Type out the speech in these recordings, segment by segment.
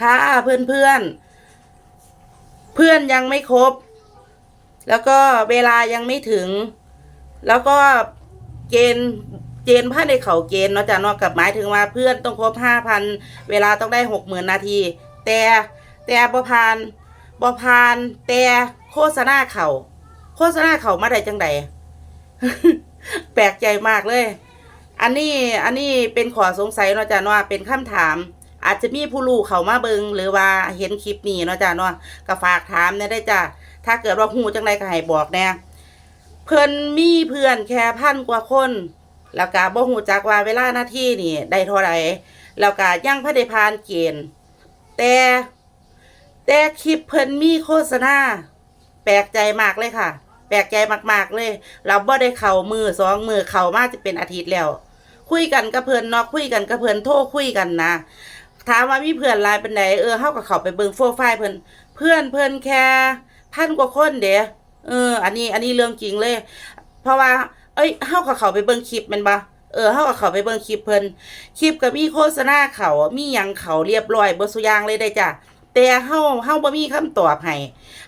ค่ะเพื่อนเพื่อนเพื่อนยังไม่ครบ แล้วก็เวลายังไม่ถึง แล้วก็เกณฑ์เกณฑ์ผ้าในเขาเกณฑ์เนาะจ้ะเนาะกับหมายถึงว่าเพื่อนต้องครบห้าพันเวลาต้องได้หกหมื่นนาที แต่แต่บอพานบอพานแต่โฆษณาเขาโฆษณาเขามาได้จังใดแปลกใจมากเลย อันนี้อันนี้เป็นขอสงสัยเนาะจ้ะเนาะเป็นคำถาม อาจจะมีผู้รู้เขามาเบิงหรือว่าเห็นคลิปนี้เนาะจ้ะเนาะก็ฝากถามเนี่ยได้จ้ะถ้าเกิดว่าหูจังไรก็ให้บอกแน่เพื่อนมีเพื่อนแค่พันกว่าคน แล้วก็บ่หูจักว่าเวลาหน้าที่นี่ได้เท่าไหร่แล้วก็ยังพระได้พานเกณฑ์แต่แต่คลิปเพิ่นมีโฆษณาแปลกใจมากเลยค่ะ แปลกใจมากๆเลย เราบ่ได้เข่ามือสองมือเข่ามาจะเป็นอาทิตย์แล้ว คุยกันกับเพิ่นเนาะคุยกันกับเพิ่นโทรคุยกันนะ ถามว่ามีเพื่อนลายเป็นไหนเออเฮาก็เขาไปเบิงโปรไฟเพิ่อนเพื่อนเพิ่อนแค่พันกว่าคนเด้เออ อันนี้ อันนี้เรื่องจริงเลย เพราะว่า เอ้ยเฮาก็เขาไปเบิงคลิปมันบ่เออเฮาก็เขาไปเบิงคลิปเพิ่นคลิปก็มีโฆษณาเขามียังเขาเรียบร้อยบ่สุยางเลยได้จ้ะแต่เฮาเฮาบ่มีคำตอบให้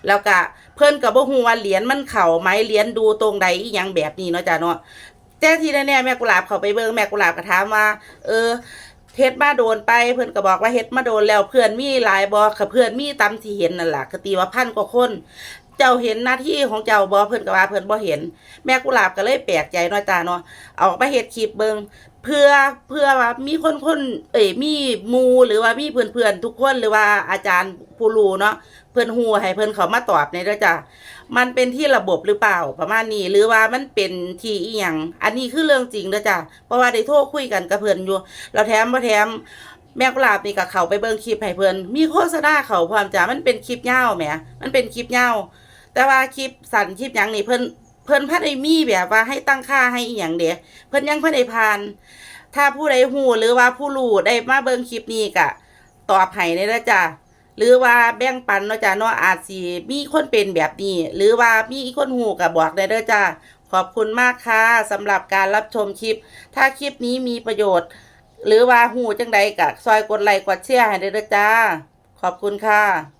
แล้วก็เพิ่นก็บ่ฮู้ว่าเหรียญมันเข้าไหมเหรียญดูตรงใดอีหยังแบบนี้เนาะจ้ะเนาะแต่ที่แน่ๆแม่กุหลาบเขาไปเบิ่งแม่กุหลาบก็ถามว่า เออ เฮ็ดมาโดนไปเพื่อนก็บอกว่าเฮ็ดมาโดนแล้วเพื่อนมีหลายบ่ค่ะเพื่อนมีตามที่เห็นนั่นแหละกตีว่าพันกว่าคน เจ้าเห็นหน้าที่ของเจ้าบ่เพิ่นก็ว่าเพิ่นบ่เห็น แม่กุหลาบก็เลยแปลกใจนาะจ้าเนาะเอามาเฮ็ดคลิปเบิงเพื่อเพื่อว่ามีคนคนเอ้ยมีมูหรือว่ามีเพื่อนๆทุกคนหรือว่าอาจารย์ผู้รู้เนาะเพิ่อนฮูให้เพิ่อนเขามาตอบในเด้อจ้ามันเป็นที่ระบบหรือเปล่าประมาณนี้หรือว่ามันเป็นทีอีหยังอันนี้คือเรื่องจริงเด้อจ้ะเพราะว่าได้โทรคุยกันกับเพิ่อนอยู่ เราแถมบ่แถมแม่กุหลาบนี่ก็เขาไปเบิ่งคลิปให้เพิ่อนมีโฆษณาเขาพร้อมจ้ะมันเป็นคลิปยาแหมมันเป็นคลิปยา แต่ว่าคลิปสั้นคลิปยังนี่เพิ่นเพิ่นพันได้มีแบบว่าให้ตั้งค่าให้อีหยังเด้เพิ่นยังพันได้ผ่านถ้าผู้ใดฮู้หรือว่าผู้รู้ได้มาเบิ่งคลิปนี้ก็ตอบให้ได้เด้อจ้ะหรือว่าแบ่งปันเนาะจ้าเนาะอาจสิมีคนเป็นแบบนี้ หรือว่ามีคนหูกับบอกได้เด้อจ้าขอบคุณมากค่ะสำหรับการรับชมคลิป ถ้าคลิปนี้มีประโยชน์ หรือว่าหูจังใดกะซอยกดไลค์กดแชร์ให้เด้อจ้าขอบคุณค่ะ